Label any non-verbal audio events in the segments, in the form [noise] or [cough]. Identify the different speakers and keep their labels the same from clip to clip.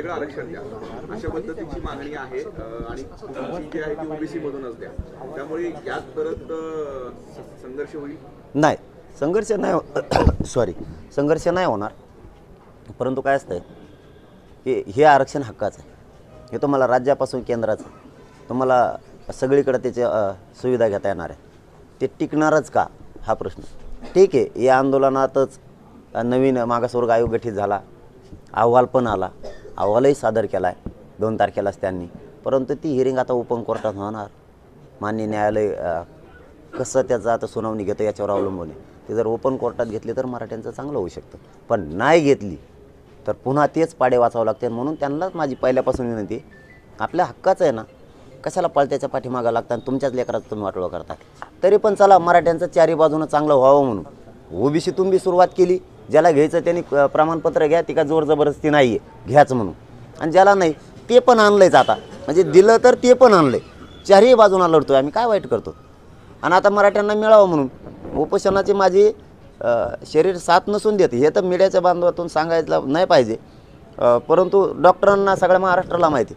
Speaker 1: आरक्षण द्या. अशा पद्धतीची मागणी आहे आणि जी आहे ती ओबीसी मधूनच द्या. त्यामुळे यात परत संघर्ष होईल?
Speaker 2: नाही. संघर्ष नाही हो-, [coughs] सॉरी संघर्ष नाही होणार. परंतु काय असतं की हे आरक्षण हक्काचं आहे. हे तुम्हाला राज्यापासून केंद्राचं तुम्हाला सगळीकडे त्याची सुविधा घेता येणार आहे. ते टिकणारच का? हा प्रश्न. ठीक आहे या आंदोलनातच नवीन मागासवर्ग आयोग गठीत झाला. अहवाल पण आला. अहवालही सादर केला आहे दोन तारखेलाच त्यांनी. परंतु ती हिअरिंग आता ओपन कोर्टात होणार. मान्य न्यायालय कसं त्याचं आता सुनावणी घेतं याच्यावर अवलंबून आहे. ते जर ओपन कोर्टात घेतली तर मराठ्यांचं चांगलं होऊ शकतं. पण नाही घेतली तर पुन्हा तेच पाडे वाचावं लागते म्हणून त्यांनाच माझी पहिल्यापासून विनंती आपल्या हक्काचं आहे ना. कशाला पळत्याच्या पाठीमागं लागतं आणि तुमच्याच लेकराचं तुम्ही वाटोळं करता? तरी पण चला मराठ्यांचं चारी बाजूनं चांगलं व्हावं म्हणून. ओबीसीतून बी सुरुवात केली ज्याला घ्यायचं त्यांनी प्रमाणपत्र घ्या ती का जोर जबरदस्ती नाही आहे घ्याच म्हणून. आणि ज्याला नाही ते पण आणलंयच आता. म्हणजे दिलं तर ते पण आणलंय. चारही बाजूला लढतोय आम्ही काय वाईट करतो? आणि आता मराठ्यांना मिळावं म्हणून. उपोषणाची माझी शरीर साथ नसून देते हे तर मीडियाच्या बांधवातून सांगायचं नाही पाहिजे. परंतु डॉक्टरांना सगळ्या महाराष्ट्राला माहिती.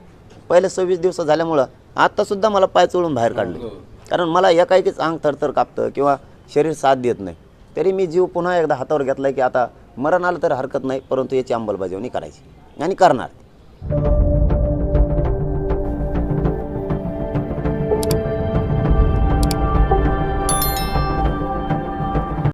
Speaker 2: पहिले सव्वीस दिवस झाल्यामुळं आत्तासुद्धा मला पाय चोळून बाहेर काढले. कारण मला एकाएकीच अंग थरथर कापतं किंवा शरीर साथ देत नाही. तरी मी जीव पुन्हा एकदा हातावर घेतला की आता मरण आलं तर हरकत नाही परंतु याची अंमलबजावणी करायची. आणि करणार.